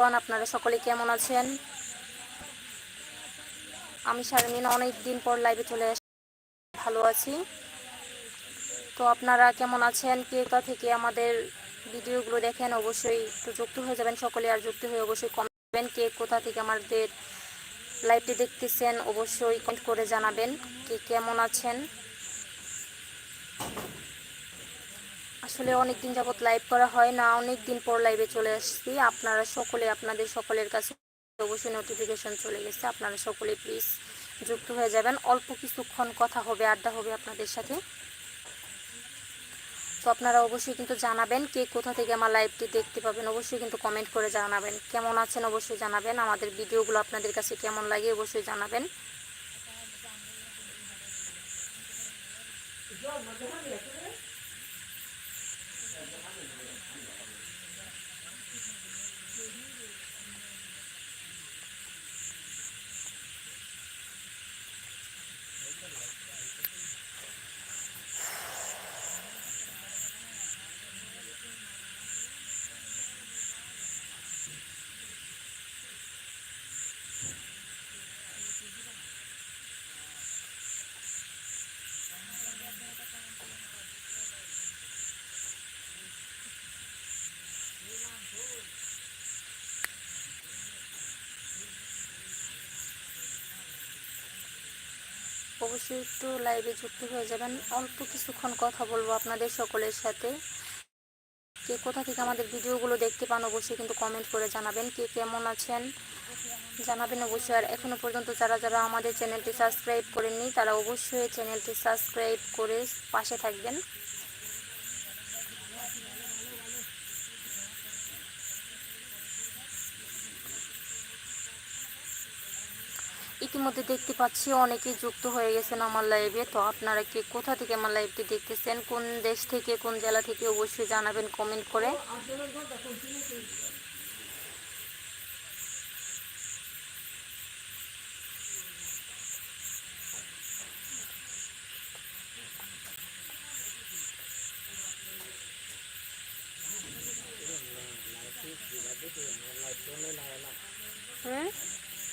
আপনারা সকলে কেমন আছেন? আমি শারমিন অনেক দিন পর লাইভে চলে ভালো আছি। তো আপনারা কেমন আছেন? কে থেকে আমাদের ভিডিওগুলো দেখেন, অবশ্যই একটু যুক্ত হয়ে যাবেন সকলে, আর যুক্ত হয়ে অবশ্যই কমেন্ট করবেন কে কোথা থেকে আমাদের লাইভটি দেখতেছেন, অবশ্যই কমেন্ট করে জানাবেন কে কেমন আছেন। আসলে অনেক দিন যাবত লাইভ করা হয় না অনেক দিন পর লাইভে চলে আসছি। আপনারা সকলে, আপনাদের সকলের কাছে অবশ্যই নোটিফিকেশন চলে গেছে। আপনারা সকলে প্লিজ যুক্ত হয়ে যাবেন। অল্প কিছুক্ষণ কথা হবে, আড্ডা হবে আপনাদের সাথে। তো আপনারা অবশ্যই কিন্তু জানাবেন কে কোথা থেকে আমার লাইভটি দেখতে পাবেন। অবশ্যই কিন্তু কমেন্ট করে জানাবেন। কেমন আছেন অবশ্যই জানাবেন। আমাদের ভিডিওগুলো আপনাদের কাছে কেমন লাগে অবশ্যই জানাবেন। অবশ্যই একটু লাইভে যুক্ত হয়ে যাবেন। অল্প কিছুক্ষণ কথা বলব আপনাদের সকলের সাথে। কে কোথা থেকে আমাদের ভিডিওগুলো দেখতে পান অবশ্যই কিন্তু কমেন্ট করে জানাবেন। কে কেমন আছেন জানাবেন অবশ্যই। আর এখনও পর্যন্ত যারা যারা আমাদের চ্যানেলটি সাবস্ক্রাইব করেননি, তারা অবশ্যই চ্যানেলটি সাবস্ক্রাইব করে পাশে থাকবেন। ইতিমধ্যে দেখতে পাচ্ছি অনেকেই যুক্ত হয়ে গেছেন আমার লাইভে তো আপনারা কে কোথা থেকে আমার লাইভটি দেখতেছেন, কোন দেশ থেকে, কোন জেলা থেকে অবশ্যই জানাবেন কমেন্ট করে। হুম?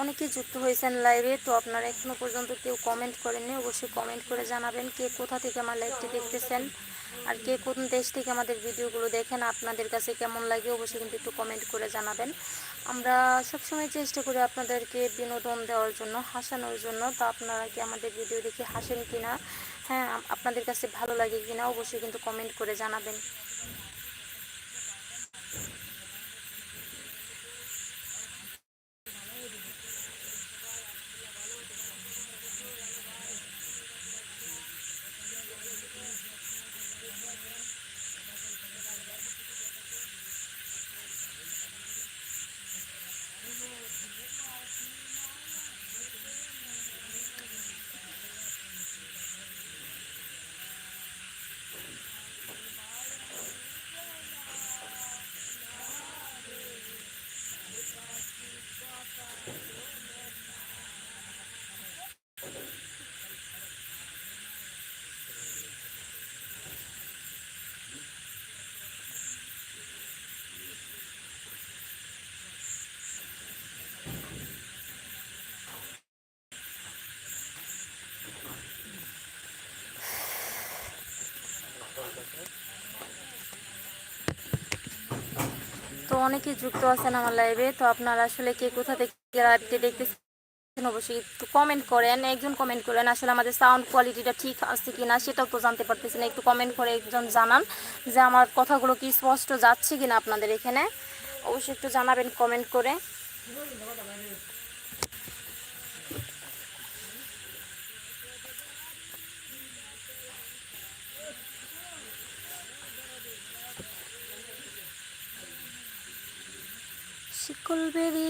অনেকে যুক্ত হয়েছেন লাইভে তো আপনারা এখনও পর্যন্ত কেউ কমেন্ট করেননি, অবশ্যই কমেন্ট করে জানাবেন কে কোথা থেকে আমার লাইভটি দেখতেছেন আর কে কোন দেশ থেকে আমাদের ভিডিওগুলো দেখেন, আপনাদের কাছে কেমন লাগে অবশ্যই কিন্তু একটু কমেন্ট করে জানাবেন। আমরা সবসময় চেষ্টা করি আপনাদেরকে বিনোদন দেওয়ার জন্য, হাসানোর জন্য, তো আপনারা কি আমাদের ভিডিও দেখে হাসেন কিনা? হ্যাঁ আপনাদের কাছে ভালো লাগে কিনা, অবশ্যই কিন্তু কমেন্ট করে জানাবেন। তো অনেকে যুক্ত আছেন আমার লাইভে তো আপনারা আসলে কে কোথা থেকে লাইভটি দেখতেছেন অবশ্যই একটু কমেন্ট করেন, একজন কমেন্ট করেন আসলে আমাদের সাউন্ড কোয়ালিটিটা ঠিক আছে কি না সেটাও তো জানতে পারতেছি না একটু কমেন্ট করে একজন জানান যে আমার কথাগুলো কি স্পষ্ট যাচ্ছে কি না আপনাদের এখানে। অবশ্যই একটু জানাবেন কমেন্ট করে। கொள்வதே